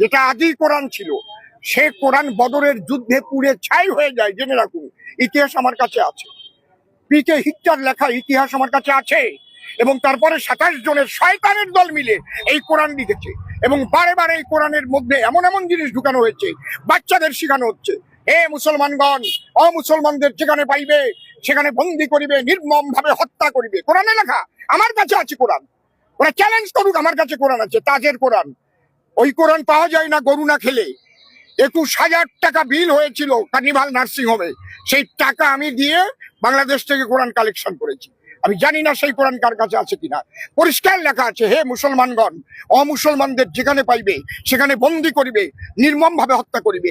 যেটা আদি কোরআন ছিল, সে কোরআন বদরের যুদ্ধে পুড়ে ছাই হয়ে যায়, জেনে রাখুন, ইতিহাস আমার কাছে আছে। পিকে হিটটার লেখা ইতিহাস আমার কাছে আছে, এবং তারপরে সাতাশ জনের শয়তানের দল মিলে এই কোরআন লিখেছে, এবং বারে বারে এই কোরআনের মধ্যে এমন এমন জিনিস ঢুকানো হয়েছে, বাচ্চাদের শেখানো হচ্ছে। হে মুসলমানগণ, অমুসলমানদের যেখানে পাইবে, সেখানে বন্দি করিবে নির্মম ভাবে হত্যা করিবে। কোরআনে লেখা, আমার কাছে আছে কোরআন। ওরা চ্যালেঞ্জ করুক, আমার কাছে কোরআন আছে, তাজের কোরআন। ওই কোরআন পাওয়া যায় না গরু না খেলে। একুশ হাজার টাকা বিল হয়েছিল কার্নিভাল নার্সিং হোমে সেই টাকা আমি দিয়ে বাংলাদেশ থেকে কোরআন কালেকশন করেছি। আমি জানি না সেই কোরআন কার কাছে আছে কিনা। পরিষ্কার লেখা আছে, হে মুসলমানগণ, অমুসলমানদের যেখানে পাইবে, সেখানে বন্দি করিবে নির্মম ভাবে হত্যা করিবে।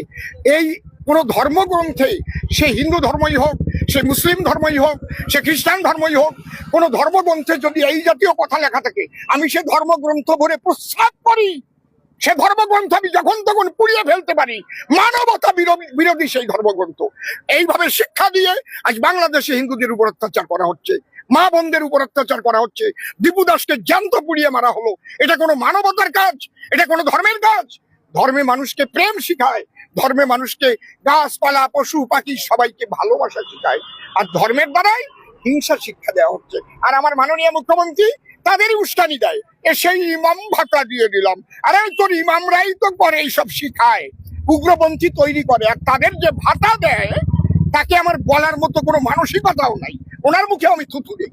এই কোন ধর্মগ্রন্থে সে হিন্দু ধর্মই হোক, সে মুসলিম ধর্মই হোক, সে খ্রিস্টান ধর্মই হোক, কোন ধর্মগ্রন্থে যদি এই জাতীয় কথা লেখা থাকে, আমি সে ধর্মগ্রন্থ ভরে প্রস্তাব করি। সে ধর্মগ্রন্থ আমি যখন তখন পুড়িয়ে ফেলতে পারি, মানবতা বিরোধী- সেই ধর্মগ্রন্থ। এইভাবে শিক্ষা দিয়ে আজ বাংলাদেশে হিন্দুদের উপর অত্যাচার করা হচ্ছে, মা বোনদের উপর অত্যাচার করা হচ্ছে, দীপু দাসকে জ্যান্ত পুড়িয়ে মারা হলো। এটা কোনো মানবতার কাজ, এটা কোনো ধর্মের কাজ। ধর্মে মানুষকে প্রেম শিখায়, ধর্মে মানুষকে গাছপালা, পশু, পাখি সবাইকে ভালোবাসা শিখায়। আর ধর্মের দ্বারাই হিংসা শিক্ষা দেওয়া হচ্ছে। আর আমার মাননীয় মুখ্যমন্ত্রী তাদেরই উস্কানি দেয়। এ সেই ইমাম ভাতা দিয়ে দিলাম। আরে তোর ইমামরাই তো করে এইসব শিখায়। উগ্রপন্থী তৈরি করে। আর তাদের যে ভাতা দেয়, তাকে আমার বলার মতো কোনো মানসিকতাও নাই। ওনার মুখে আমি থুতু দিই।